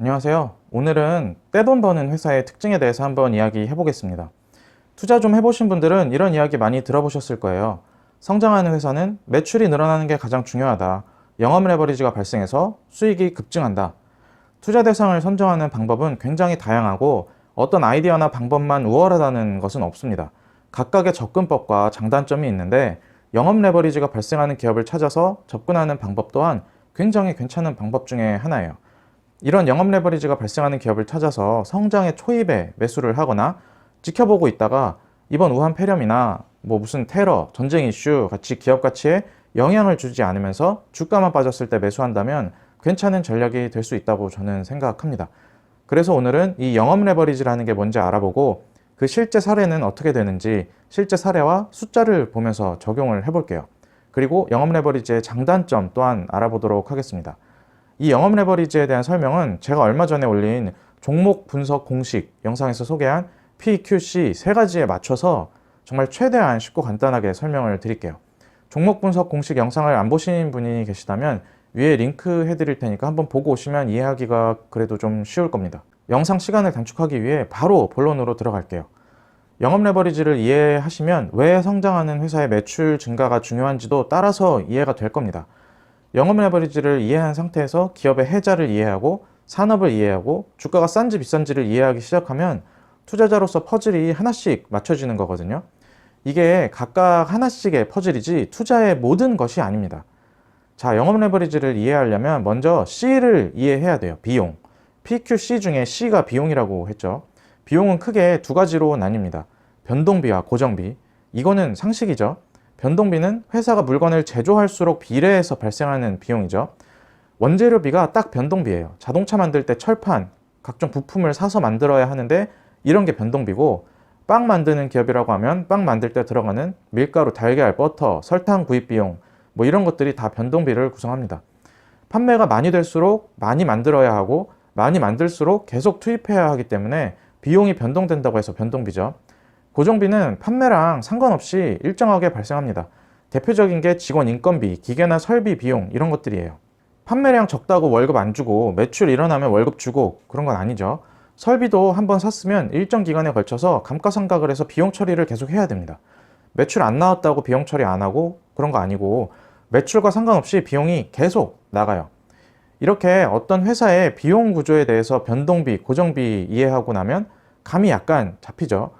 안녕하세요. 오늘은 떼돈 버는 회사의 특징에 대해서 한번 이야기해 보겠습니다. 투자 좀 해보신 분들은 이런 이야기 많이 들어보셨을 거예요. 성장하는 회사는 매출이 늘어나는 게 가장 중요하다. 영업 레버리지가 발생해서 수익이 급증한다. 투자 대상을 선정하는 방법은 굉장히 다양하고 어떤 아이디어나 방법만 우월하다는 것은 없습니다. 각각의 접근법과 장단점이 있는데 영업 레버리지가 발생하는 기업을 찾아서 접근하는 방법 또한 굉장히 괜찮은 방법 중에 하나예요. 이런 영업 레버리지가 발생하는 기업을 찾아서 성장의 초입에 매수를 하거나 지켜보고 있다가 이번 우한 폐렴이나 뭐 무슨 테러, 전쟁 이슈 같이 기업 가치에 영향을 주지 않으면서 주가만 빠졌을 때 매수한다면 괜찮은 전략이 될 수 있다고 저는 생각합니다. 그래서 오늘은 이 영업 레버리지라는 게 뭔지 알아보고 그 실제 사례는 어떻게 되는지 실제 사례와 숫자를 보면서 적용을 해볼게요. 그리고 영업 레버리지의 장단점 또한 알아보도록 하겠습니다. 이 영업 레버리지에 대한 설명은 제가 얼마 전에 올린 종목 분석 공식 영상에서 소개한 PQC 세 가지에 맞춰서 정말 최대한 쉽고 간단하게 설명을 드릴게요. 종목 분석 공식 영상을 안 보신 분이 계시다면 위에 링크 해드릴 테니까 한번 보고 오시면 이해하기가 그래도 좀 쉬울 겁니다. 영상 시간을 단축하기 위해 바로 본론으로 들어갈게요. 영업 레버리지를 이해하시면 왜 성장하는 회사의 매출 증가가 중요한지도 따라서 이해가 될 겁니다. 영업 레버리지를 이해한 상태에서 기업의 해자를 이해하고 산업을 이해하고 주가가 싼지 비싼지를 이해하기 시작하면 투자자로서 퍼즐이 하나씩 맞춰지는 거거든요. 이게 각각 하나씩의 퍼즐이지 투자의 모든 것이 아닙니다. 자, 영업 레버리지를 이해하려면 먼저 C를 이해해야 돼요. 비용. PQC 중에 C가 비용이라고 했죠. 비용은 크게 두 가지로 나뉩니다. 변동비와 고정비. 이거는 상식이죠. 변동비는 회사가 물건을 제조할수록 비례해서 발생하는 비용이죠. 원재료비가 딱 변동비예요. 자동차 만들 때 철판, 각종 부품을 사서 만들어야 하는데 이런 게 변동비고 빵 만드는 기업이라고 하면 빵 만들 때 들어가는 밀가루, 달걀, 버터, 설탕 구입 비용 뭐 이런 것들이 다 변동비를 구성합니다. 판매가 많이 될수록 많이 만들어야 하고 많이 만들수록 계속 투입해야 하기 때문에 비용이 변동된다고 해서 변동비죠. 고정비는 판매랑 상관없이 일정하게 발생합니다. 대표적인 게 직원 인건비, 기계나 설비 비용 이런 것들이에요. 판매량 적다고 월급 안 주고 매출 일어나면 월급 주고 그런 건 아니죠. 설비도 한번 샀으면 일정 기간에 걸쳐서 감가상각을 해서 비용 처리를 계속 해야 됩니다. 매출 안 나왔다고 비용 처리 안 하고 그런 거 아니고 매출과 상관없이 비용이 계속 나가요. 이렇게 어떤 회사의 비용 구조에 대해서 변동비, 고정비 이해하고 나면 감이 약간 잡히죠.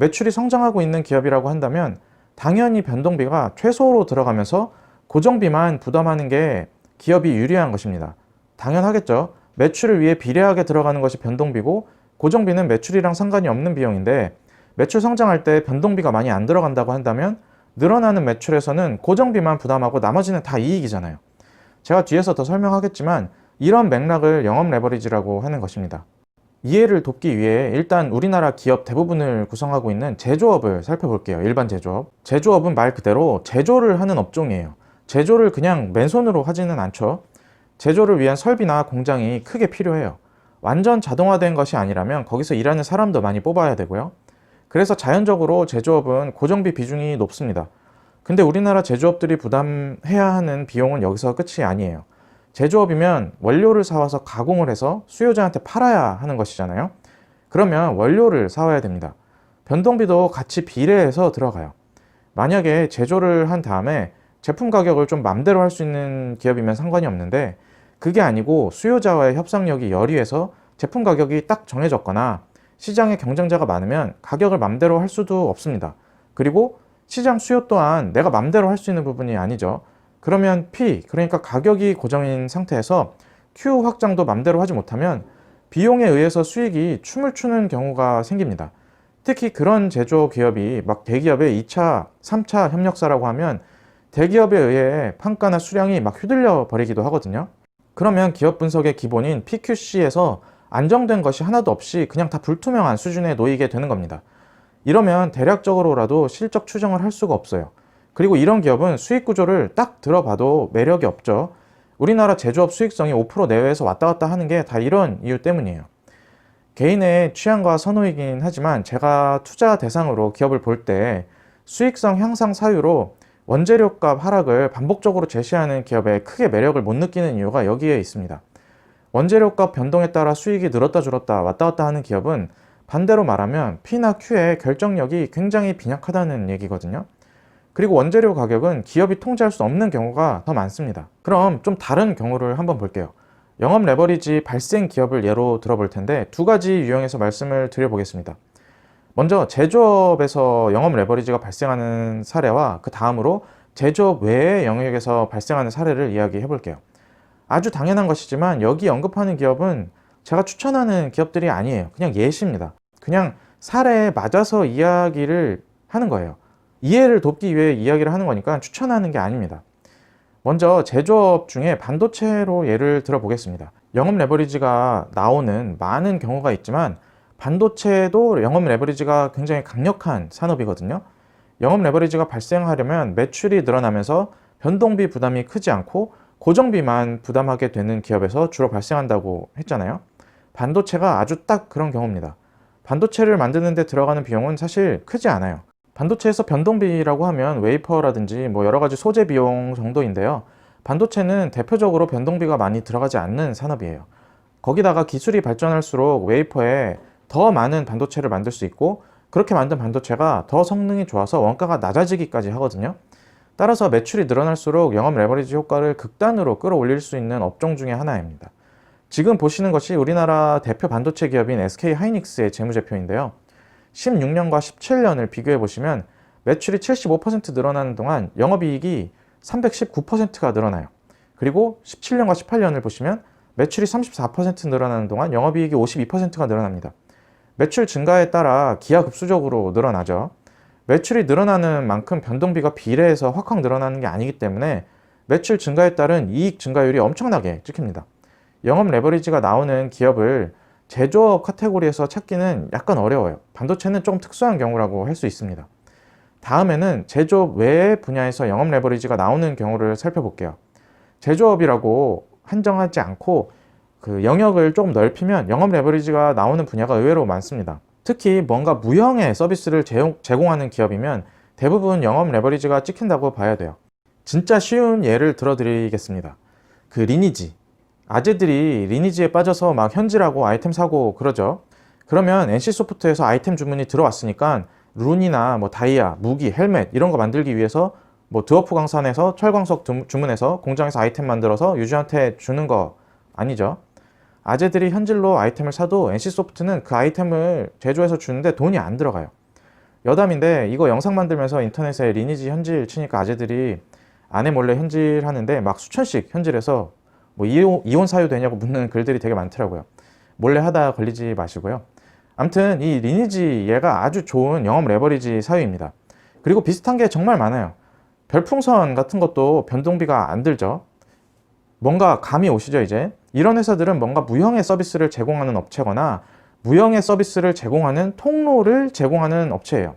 매출이 성장하고 있는 기업이라고 한다면 당연히 변동비가 최소로 들어가면서 고정비만 부담하는 게 기업이 유리한 것입니다. 당연하겠죠. 매출을 위해 비례하게 들어가는 것이 변동비고 고정비는 매출이랑 상관이 없는 비용인데 매출 성장할 때 변동비가 많이 안 들어간다고 한다면 늘어나는 매출에서는 고정비만 부담하고 나머지는 다 이익이잖아요. 제가 뒤에서 더 설명하겠지만 이런 맥락을 영업 레버리지라고 하는 것입니다. 이해를 돕기 위해 일단 우리나라 기업 대부분을 구성하고 있는 제조업을 살펴볼게요. 일반 제조업. 제조업은 말 그대로 제조를 하는 업종이에요. 제조를 그냥 맨손으로 하지는 않죠. 제조를 위한 설비나 공장이 크게 필요해요. 완전 자동화된 것이 아니라면 거기서 일하는 사람도 많이 뽑아야 되고요. 그래서 자연적으로 제조업은 고정비 비중이 높습니다. 근데 우리나라 제조업들이 부담해야 하는 비용은 여기서 끝이 아니에요. 제조업이면 원료를 사와서 가공을 해서 수요자한테 팔아야 하는 것이잖아요. 그러면 원료를 사와야 됩니다. 변동비도 같이 비례해서 들어가요. 만약에 제조를 한 다음에 제품 가격을 좀 맘대로 할 수 있는 기업이면 상관이 없는데 그게 아니고 수요자와의 협상력이 열의해서 제품 가격이 딱 정해졌거나 시장에 경쟁자가 많으면 가격을 맘대로 할 수도 없습니다. 그리고 시장 수요 또한 내가 맘대로 할 수 있는 부분이 아니죠. 그러면 P, 그러니까 가격이 고정인 상태에서 Q 확장도 맘대로 하지 못하면 비용에 의해서 수익이 춤을 추는 경우가 생깁니다. 특히 그런 제조 기업이 막 대기업의 2차, 3차 협력사라고 하면 대기업에 의해 판가나 수량이 막 휘둘려 버리기도 하거든요. 그러면 기업 분석의 기본인 PQC에서 안정된 것이 하나도 없이 그냥 다 불투명한 수준에 놓이게 되는 겁니다. 이러면 대략적으로라도 실적 추정을 할 수가 없어요. 그리고 이런 기업은 수익 구조를 딱 들어봐도 매력이 없죠. 우리나라 제조업 수익성이 5% 내외에서 왔다 갔다 하는 게 다 이런 이유 때문이에요. 개인의 취향과 선호이긴 하지만 제가 투자 대상으로 기업을 볼 때 수익성 향상 사유로 원재료값 하락을 반복적으로 제시하는 기업에 크게 매력을 못 느끼는 이유가 여기에 있습니다. 원재료값 변동에 따라 수익이 늘었다 줄었다 왔다 갔다 하는 기업은 반대로 말하면 P나 Q의 결정력이 굉장히 빈약하다는 얘기거든요. 그리고 원재료 가격은 기업이 통제할 수 없는 경우가 더 많습니다. 그럼 좀 다른 경우를 한번 볼게요. 영업 레버리지 발생 기업을 예로 들어볼 텐데 두 가지 유형에서 말씀을 드려보겠습니다. 먼저 제조업에서 영업 레버리지가 발생하는 사례와 그 다음으로 제조업 외의 영역에서 발생하는 사례를 이야기해 볼게요. 아주 당연한 것이지만 여기 언급하는 기업은 제가 추천하는 기업들이 아니에요. 그냥 예시입니다. 그냥 사례에 맞아서 이야기를 하는 거예요. 이해를 돕기 위해 이야기를 하는 거니까 추천하는 게 아닙니다. 먼저 제조업 중에 반도체로 예를 들어 보겠습니다. 영업 레버리지가 나오는 많은 경우가 있지만 반도체도 영업 레버리지가 굉장히 강력한 산업이거든요. 영업 레버리지가 발생하려면 매출이 늘어나면서 변동비 부담이 크지 않고 고정비만 부담하게 되는 기업에서 주로 발생한다고 했잖아요. 반도체가 아주 딱 그런 경우입니다. 반도체를 만드는 데 들어가는 비용은 사실 크지 않아요. 반도체에서 변동비라고 하면 웨이퍼라든지 뭐 여러 가지 소재 비용 정도인데요. 반도체는 대표적으로 변동비가 많이 들어가지 않는 산업이에요. 거기다가 기술이 발전할수록 웨이퍼에 더 많은 반도체를 만들 수 있고 그렇게 만든 반도체가 더 성능이 좋아서 원가가 낮아지기까지 하거든요. 따라서 매출이 늘어날수록 영업 레버리지 효과를 극단으로 끌어올릴 수 있는 업종 중에 하나입니다. 지금 보시는 것이 우리나라 대표 반도체 기업인 SK 하이닉스의 재무제표인데요. 16년과 17년을 비교해 보시면 매출이 75% 늘어나는 동안 영업이익이 319%가 늘어나요. 그리고 17년과 18년을 보시면 매출이 34% 늘어나는 동안 영업이익이 52%가 늘어납니다. 매출 증가에 따라 기하급수적으로 늘어나죠. 매출이 늘어나는 만큼 변동비가 비례해서 확확 늘어나는 게 아니기 때문에 매출 증가에 따른 이익 증가율이 엄청나게 찍힙니다. 영업 레버리지가 나오는 기업을 제조업 카테고리에서 찾기는 약간 어려워요. 반도체는 조금 특수한 경우라고 할 수 있습니다. 다음에는 제조업 외의 분야에서 영업 레버리지가 나오는 경우를 살펴볼게요. 제조업이라고 한정하지 않고 그 영역을 조금 넓히면 영업 레버리지가 나오는 분야가 의외로 많습니다. 특히 뭔가 무형의 서비스를 제공하는 기업이면 대부분 영업 레버리지가 찍힌다고 봐야 돼요. 진짜 쉬운 예를 들어드리겠습니다. 그 리니지. 아재들이 리니지에 빠져서 막 현질하고 아이템 사고 그러죠. 그러면 NC소프트에서 아이템 주문이 들어왔으니까 룬이나 뭐 다이아, 무기, 헬멧 이런 거 만들기 위해서 뭐 드워프 광산에서 철광석 주문해서 공장에서 아이템 만들어서 유저한테 주는 거 아니죠. 아재들이 현질로 아이템을 사도 NC소프트는 그 아이템을 제조해서 주는데 돈이 안 들어가요. 여담인데 이거 영상 만들면서 인터넷에 리니지 현질 치니까 아재들이 아내 몰래 현질하는데 막 수천씩 현질해서 뭐 이혼, 이혼 사유 되냐고 묻는 글들이 되게 많더라고요. 몰래 하다 걸리지 마시고요. 아무튼 이 리니지 얘가 아주 좋은 영업 레버리지 사유입니다. 그리고 비슷한 게 정말 많아요. 별풍선 같은 것도 변동비가 안 들죠. 뭔가 감이 오시죠 이제? 이런 회사들은 뭔가 무형의 서비스를 제공하는 업체거나 무형의 서비스를 제공하는 통로를 제공하는 업체예요.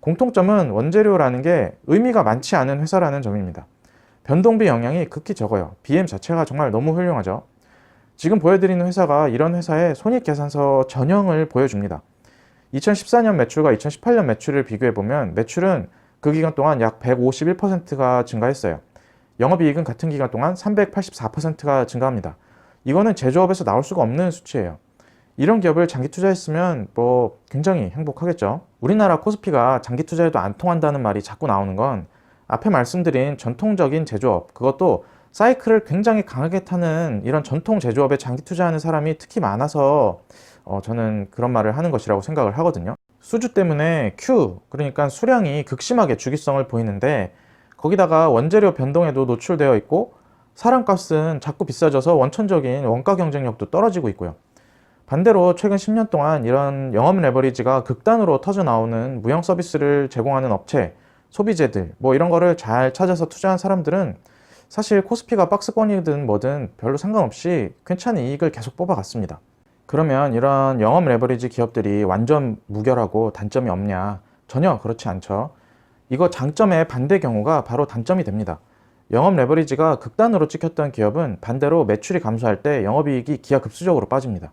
공통점은 원재료라는 게 의미가 많지 않은 회사라는 점입니다. 변동비 영향이 극히 적어요. BM 자체가 정말 너무 훌륭하죠. 지금 보여드리는 회사가 이런 회사의 손익계산서 전형을 보여줍니다. 2014년 매출과 2018년 매출을 비교해보면 매출은 그 기간 동안 약 151%가 증가했어요. 영업이익은 같은 기간 동안 384%가 증가합니다. 이거는 제조업에서 나올 수가 없는 수치예요. 이런 기업을 장기 투자했으면 뭐 굉장히 행복하겠죠. 우리나라 코스피가 장기 투자해도 안 통한다는 말이 자꾸 나오는 건 앞에 말씀드린 전통적인 제조업, 그것도 사이클을 굉장히 강하게 타는 이런 전통 제조업에 장기 투자하는 사람이 특히 많아서 어, 저는 그런 말을 하는 것이라고 생각을 하거든요. 수주 때문에 Q, 그러니까 수량이 극심하게 주기성을 보이는데 거기다가 원재료 변동에도 노출되어 있고 사람값은 자꾸 비싸져서 원천적인 원가 경쟁력도 떨어지고 있고요. 반대로 최근 10년 동안 이런 영업 레버리지가 극단으로 터져 나오는 무형 서비스를 제공하는 업체, 소비재들, 뭐 이런 거를 잘 찾아서 투자한 사람들은 사실 코스피가 박스권이든 뭐든 별로 상관없이 괜찮은 이익을 계속 뽑아갔습니다. 그러면 이런 영업 레버리지 기업들이 완전 무결하고 단점이 없냐? 전혀 그렇지 않죠. 이거 장점의 반대 경우가 바로 단점이 됩니다. 영업 레버리지가 극단으로 찍혔던 기업은 반대로 매출이 감소할 때 영업이익이 기하급수적으로 빠집니다.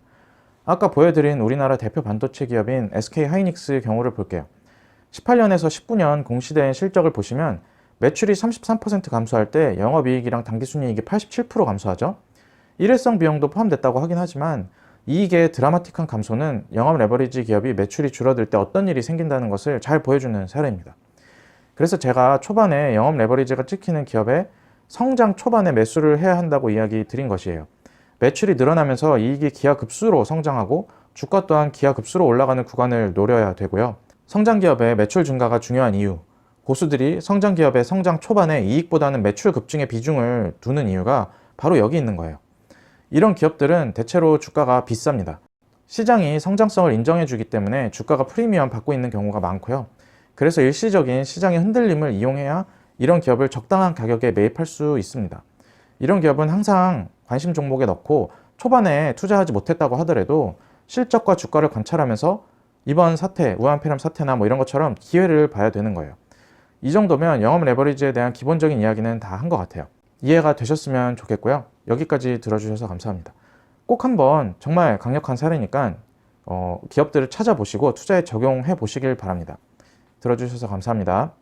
아까 보여드린 우리나라 대표 반도체 기업인 SK 하이닉스 경우를 볼게요. 18년에서 19년 공시된 실적을 보시면 매출이 33% 감소할 때 영업이익이랑 당기순이익이 87% 감소하죠. 일회성 비용도 포함됐다고 하긴 하지만 이익의 드라마틱한 감소는 영업 레버리지 기업이 매출이 줄어들 때 어떤 일이 생긴다는 것을 잘 보여주는 사례입니다. 그래서 제가 초반에 영업 레버리지가 찍히는 기업에 성장 초반에 매수를 해야 한다고 이야기 드린 것이에요. 매출이 늘어나면서 이익이 기하급수로 성장하고 주가 또한 기하급수로 올라가는 구간을 노려야 되고요. 성장 기업의 매출 증가가 중요한 이유. 고수들이 성장 기업의 성장 초반에 이익보다는 매출 급증의 비중을 두는 이유가 바로 여기 있는 거예요. 이런 기업들은 대체로 주가가 비쌉니다. 시장이 성장성을 인정해 주기 때문에 주가가 프리미엄 받고 있는 경우가 많고요. 그래서 일시적인 시장의 흔들림을 이용해야 이런 기업을 적당한 가격에 매입할 수 있습니다. 이런 기업은 항상 관심 종목에 넣고 초반에 투자하지 못했다고 하더라도 실적과 주가를 관찰하면서 이번 사태, 우한폐렴 사태나 뭐 이런 것처럼 기회를 봐야 되는 거예요. 이 정도면 영업 레버리지에 대한 기본적인 이야기는 다 한 것 같아요. 이해가 되셨으면 좋겠고요. 여기까지 들어주셔서 감사합니다. 꼭 한번 정말 강력한 사례니까 어, 기업들을 찾아보시고 투자에 적용해 보시길 바랍니다. 들어주셔서 감사합니다.